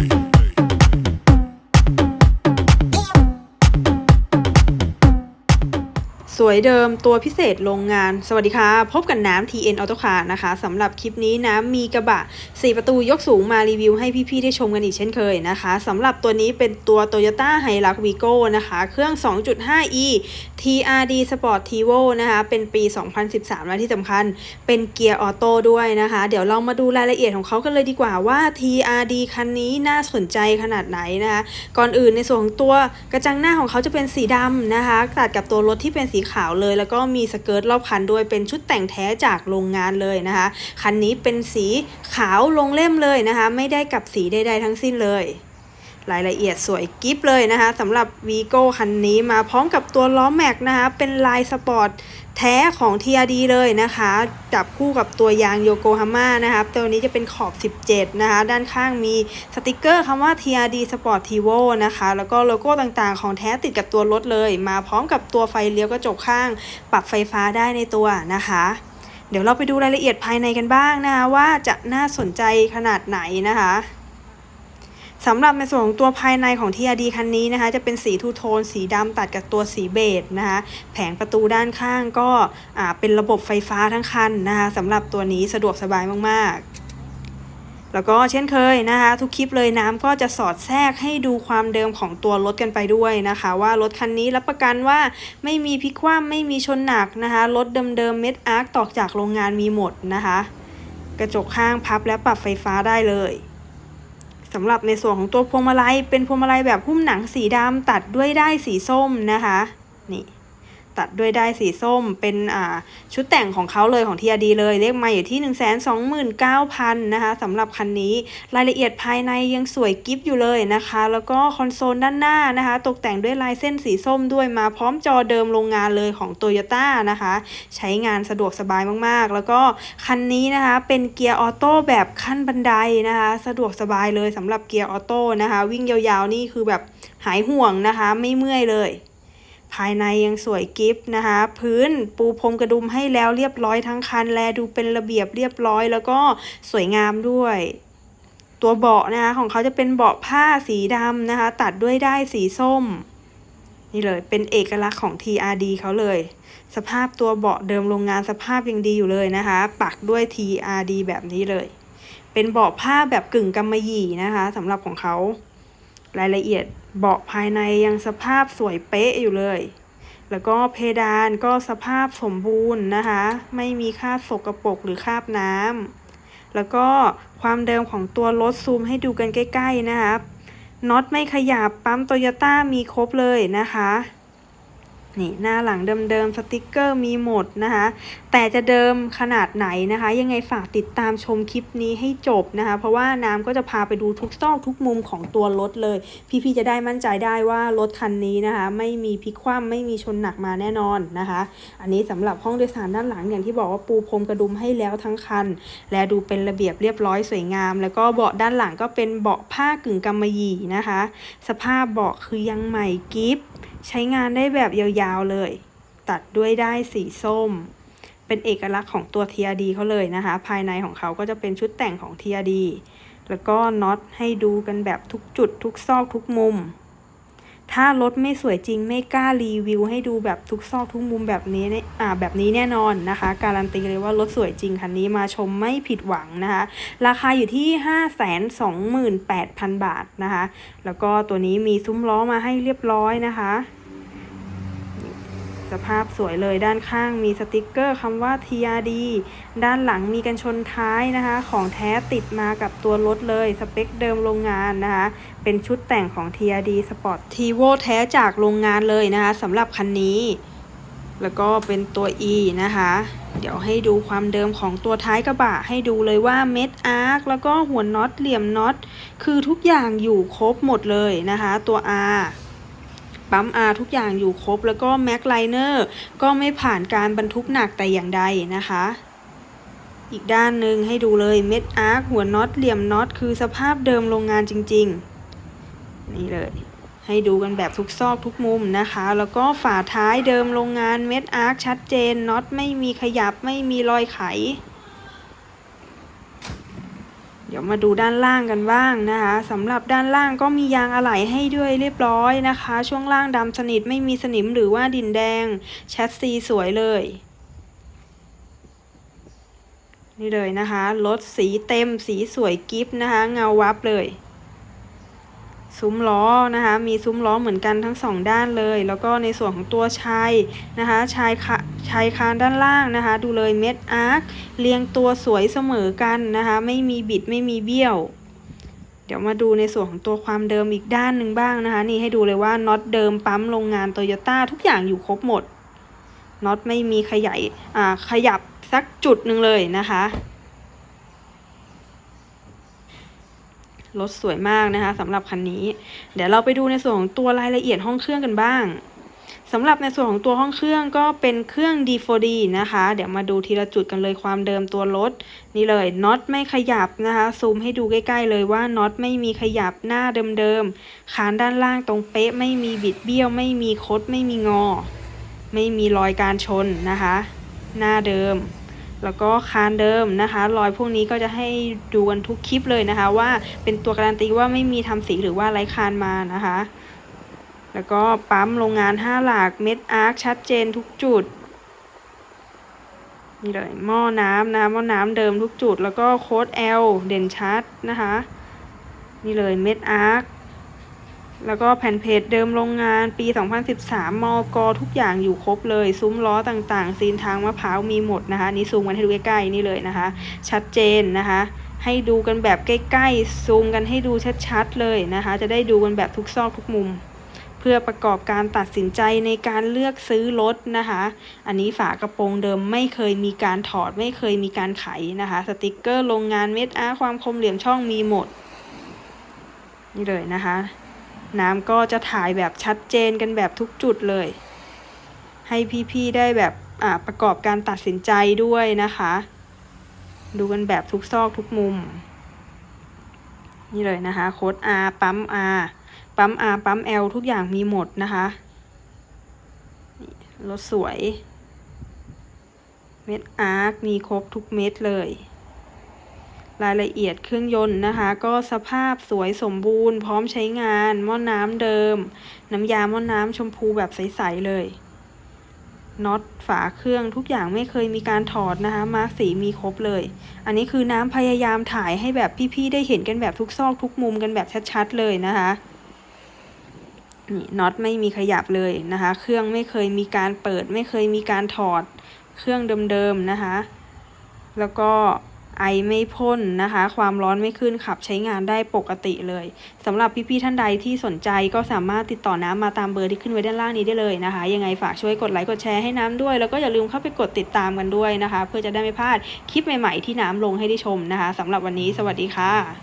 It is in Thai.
way. สวยเดิมตัวพิเศษโรงงาน สวัสดีค่ะ พบกับน้ำ TN Auto Car นะคะสำหรับคลิปนี้น้ำมีกระบะ 4 ประตูยกสูงมารีวิวให้พี่ๆ ได้ชมกันอีกเช่นเคยนะคะสำหรับตัวนี้เป็นตัว Toyota Hilux Vigo นะคะ เครื่อง 2.5e TRD Sport Tivo นะคะ เป็นปี 2013 และที่สำคัญเป็นเกียร์ออโต้ด้วยนะคะ เดี๋ยวเรามาดูรายละเอียดของเขากันเลยดีกว่าว่า TRD คันนี้น่าสนใจขนาดไหนนะคะ ก่อนอื่นในส่วนของตัวกระจังหน้าของเขาจะเป็นสีดำนะคะตัดกับตัวรถที่เป็นสีขาวเลย แล้วก็มีสเกิร์ตรอบคันด้วยเป็นชุดแต่งแท้จากโรงงานเลยนะคะ คันนี้เป็นสีขาวลงเล่มเลยนะคะ ไม่ได้กับสีใดๆทั้งสิ้นเลย รายละเอียดสวยกิฟเลยนะคะสำหรับ Vigo คันนี้มาพร้อมกับตัวล้อแม็กนะคะ เป็นลายสปอร์ตแท้ของ TRD เลยนะคะ จับคู่กับตัวยางโยโกฮาม่านะคะตัวนี้จะเป็นขอบ 17 นะคะ ด้านข้างมีสติกเกอร์คำว่า TRD Sport Tivo นะคะ แล้วก็โลโก้ต่างๆ ของแท้ติดกับตัวรถเลย มาพร้อมกับตัวไฟเลี้ยวกระจกข้าง ปรับไฟฟ้าได้ในตัวนะคะเดี๋ยวเราไปดูรายละเอียดภายในกันบ้างนะคะว่าจะน่าสนใจขนาดไหนนะคะ สำหรับในส่วนของตัวภายในของ TRD คันนี้นะคะจะเป็นสีทูโทน สีดำตัดกับตัวสีเบจนะคะแผงประตูด้านข้างก็เป็นระบบไฟฟ้าทั้งคันนะคะสำหรับตัวนี้สะดวกสบายมากๆ แล้วก็เช่นเคยนะคะ ทุกคลิปเลยน้ำก็จะสอดแทรกให้ดูความเดิมของตัวรถกันไปด้วยนะคะ ว่ารถคันนี้รับประกันว่าไม่มีพิกคว่ำไม่มีชนหนักนะคะรถเดิมๆเม็ดอาร์คตอกจากโรงงานมีหมดนะคะ กระจกข้างพับและปรับไฟฟ้าได้เลยำหรับในส่วนของตัวพวงมาลัยเป็นพวงมาลัยแบบหุ้มหนังสีดำตัดด้วยได้ายสีส้มนะคะ นี่ ตัดด้วยได้สีส้มเป็นอ่าชุดแต่งของเขาเลยของ TRD เลยเลขมาอยู่ที่ 1 2 9 0 0 0นะคะสำหรับคันนี้รายละเอียดภายในยังสวยกิฟต์อยู่เลยนะคะ แล้วก็คอนโซลด้านหน้านะคะ ตกแต่งด้วยลายเส้นสีส้มด้วยมาพร้อมจอเดิมโรงงานเลยของ Toyota นะคะ ใช้งานสะดวกสบายมากๆ แล้วก็คันนี้นะคะ เป็นเกียร์ออโต้แบบขั้นบันไดนะคะ สะดวกสบายเลยสำหรับเกียร์ออโต้นะคะ วิ่งยาวๆนี่คือแบบหายห่วงนะคะ ไม่เมื่อยเลยายในยังสวยกิฟต์นะคะ พื้นปูพรมกระดุมให้แล้วเรียบร้อยทั้งคัน แลดูเป็นระเบียบเรียบร้อย แล้วก็สวยงามด้วย ตัวเบาะนะคะของเขาจะเป็นเบาะผ้าสีดำนะคะ ตัดด้วยได้สีส้ม นี่เลยเป็นเอกลักษณ์ของ TRD เขาเลย สภาพตัวเบาะเดิมโรงงานสภาพยังดีอยู่เลยนะคะ ปักด้วย TRD แบบนี้เลย เป็นเบาะผ้าแบบกึ่งกำมะหยี่นะคะสำหรับของเขา รายละเอียดเบาะภายในยังสภาพสวยเป๊ะอยู่เลย แล้วก็เพดานก็สภาพสมบูรณ์นะคะ ไม่มีคราบสกรปรกหรือคราบน้ำแล้วก็ความเดิมของตัวรถซูมให้ดูกันใกล้ ๆ นะคะน็อตไม่ขยับปั๊มโตโยต้ามีครบเลยนะคะ นี่หน้าหลังเดิมๆสติกเกอร์มีหมดนะคะ แต่จะเดิมขนาดไหนนะคะ ยังไงฝากติดตามชมคลิปนี้ให้จบนะคะ เพราะว่าน้ำก็จะพาไปดูทุกซอกทุกมุมของตัวรถเลย พี่ๆจะได้มั่นใจได้ว่ารถคันนี้นะคะ ไม่มีพลิกคว่ำไม่มีชนหนักมาแน่นอนนะคะ อันนี้สำหรับห้องโดยสารด้านหลังอย่างที่บอกว่าปูพรมกระดุมให้แล้วทั้งคัน และดูเป็นระเบียบเรียบร้อยสวยงาม แล้วก็เบาะด้านหลังก็เป็นเบาะผ้ากึ่งกำมะหยี่นะคะ สภาพเบาะคือยังใหม่กิฟ ใช้งานได้แบบยาวๆเลย ตัดด้วยได้สีส้ม เป็นเอกลักษณ์ของตัว TRD เขาเลยนะคะ ภายในของเขาก็จะเป็นชุดแต่งของ TRD แล้วก็น็อตให้ดูกันแบบทุกจุดทุกซอกทุกมุม ถ้ารถไม่สวยจริงไม่กล้ารีวิว ให้ดูแบบทุกซอกทุกมุมแบบนี้เน่อ่าแบบนี้แน่นอนนะคะ การันตีเลยว่ารถสวยจริงคันนี้มาชมไม่ผิดหวังนะคะ ราคาอยู่ที่ 528,000 บาทนะคะ แล้วก็ตัวนี้มีซุ้มล้อมาให้เรียบร้อยนะคะ สภาพสวยเลยด้านข้างมีสติกเกอร์คำว่า TRD ด้านหลังมีกันชนท้ายนะคะ ของแท้ติดมากับตัวรถเลยสเปคเดิมโรงงานนะคะ เป็นชุดแต่งของ TRD Sport Tivo แท้จากโรงงานเลยนะคะสำหรับคันนี้ แล้วก็เป็นตัว E นะคะเดี๋ยวให้ดูความเดิมของตัวท้ายกระบะให้ดูเลยว่าเม็ดอาร์คแล้วก็หัวน็อตเหลี่ยมน็อต คือทุกอย่างอยู่ครบหมดเลยนะคะ ตัว R ปั๊ม R ทุกอย่างอยู่ครบ แล้วก็แม็กไลเนอร์ก็ไม่ผ่านการบรรทุกหนักแต่อย่างใดนะคะ อีกด้านหนึ่งให้ดูเลยเม็ดอาร์คหัวน็อตเหลี่ยมน็อตคือสภาพเดิมโรงงานจริง ๆ นี่เลย ให้ดูกันแบบทุกซอกทุกมุมนะคะ แล้วก็ฝาท้ายเดิมโรงงานเม็ดอาร์คชัดเจนน็อตไม่มีขยับไม่มีรอยไข เดี๋ยวมาดูด้านล่างกันบ้างนะคะสำหรับด้านล่างก็มียางอะไหล่ให้ด้วยเรียบร้อยนะคะ ช่วงล่างดำสนิทไม่มีสนิมหรือว่าดินแดงแชสซีสวยเลย นี่เลยนะคะรถสีเต็มสีสวยกิฟนะคะ เงาวับเลย ซุ้มล้อนะคะมีซุ้มล้อเหมือนกันทั้งสองด้านเลย แล้วก็ในส่วนของตัวชายนะคะชายคะชายคานด้านล่างนะคะ ดูเลยเม็ดอาร์คเรียงตัวสวยเสมอกันนะคะ ไม่มีบิดไม่มีเบี้ยว เดี๋ยวมาดูในส่วนของตัวความเดิมอีกด้านหนึ่งบ้างนะคะ นี่ให้ดูเลยว่าน็อตเดิมปั๊มโรงงานโตโยต้าทุกอย่างอยู่ครบหมดน็อตไม่มีขยายอ่าขยับสักจุดหนึ่งเลยนะคะ รถสวยมากนะคะสำหรับคันนี้ เดี๋ยวเราไปดูในส่วนของตัวรายละเอียดห้องเครื่องกันบ้างสำหรับในส่วนของตัวห้องเครื่องก็เป็นเครื่อง D4D นะคะ เดี๋ยวมาดูทีละจุดกันเลยความเดิมตัวรถ นี่เลยน็อตไม่ขยับนะคะ ซูมให้ดูใกล้ๆเลยว่าน็อตไม่มีขยับหน้าเดิมๆคานด้านล่างตรงเป๊ะ ไม่มีบิดเบี้ยว ไม่มีคดไม่มีงอ ไม่มีรอยการชนนะคะ หน้าเดิม แล้วก็คานเดิมนะคะรอยพวกนี้ก็จะให้ดูกันทุกคลิปเลยนะคะ ว่าเป็นตัวการันตีว่าไม่มีทำสีหรือว่าไร้คานมานะคะ แล้วก็ปั๊มโรงงาน 5 หลักเม็ดอาร์คชัดเจนทุกจุดนี่เลยหม้อน้ำนะหม้อน้ำเดิมทุกจุด แล้วก็โค้ด L เด่นชัดนะคะ นี่เลยเม็ดอาร์ค แล้วก็แผ่นเพจเดิมโรงงานปี 2013มกทุกอย่างอยู่ครบเลย ซุ้มล้อต่างๆ ซีนทางมะพร้าวมีหมดนะคะนี่ซูมกันให้ดูใกล้ๆนี่เลยนะคะ ชัดเจนนะคะ ให้ดูกันแบบใกล้ๆ ซูมกันให้ดูชัดๆเลยนะคะ จะได้ดูกันแบบทุกซอกทุกมุม เพื่อประกอบการตัดสินใจในการเลือกซื้อรถนะคะ อันนี้ฝากระโปรงเดิมไม่เคยมีการถอดไม่เคยมีการไขนะคะ สติกเกอร์โรงงานเม็ดอาร์ความคมเหลี่ยมช่องมีหมด นี่เลยนะคะ น้ำก็จะถ่ายแบบชัดเจนกันแบบทุกจุดเลย ให้พี่ๆได้แบบอ่าประกอบการตัดสินใจด้วยนะคะ ดูกันแบบทุกซอกทุกมุม นี่เลยนะคะ โค้ด R ปั๊ม R ปั๊ม R ปั๊ม L ทุกอย่างมีหมดนะคะรถสวย เม็ดอาร์คมีครบทุกเม็ดเลย รายละเอียดเครื่องยนต์นะคะ ก็สภาพสวยสมบูรณ์ พร้อมใช้งาน หม้อน้ำเดิม น้ำยาหม้อน้ำชมพูแบบใส ๆ เลยน็อตฝาเครื่องทุกอย่างไม่เคยมีการถอดนะคะมาร์กสีมีครบเลย อันนี้คือน้ำพยายามถ่ายให้แบบพี่ๆได้เห็นกันแบบทุกซอกทุกมุมกันแบบชัดๆเลยนะคะนี่น็อตไม่มีขยับเลยนะคะ เครื่องไม่เคยมีการเปิด ไม่เคยมีการถอดเครื่องเดิมๆนะคะ แล้วก็ ไอไม่พ่นนะคะ ความร้อนไม่ขึ้นขับใช้งานได้ปกติเลยสำหรับพี่ๆท่านใดที่สนใจก็สามารถติดต่อน้ำมาตามเบอร์ที่ขึ้นไว้ด้านล่างนี้ได้เลยนะคะ ยังไงฝากช่วยกดไลค์กดแชร์ให้น้ำด้วย แล้วก็อย่าลืมเข้าไปกดติดตามกันด้วยนะคะ เพื่อจะได้ไม่พลาดคลิปใหม่ๆที่น้ำลงให้ได้ชมนะคะสำหรับวันนี้สวัสดีค่ะ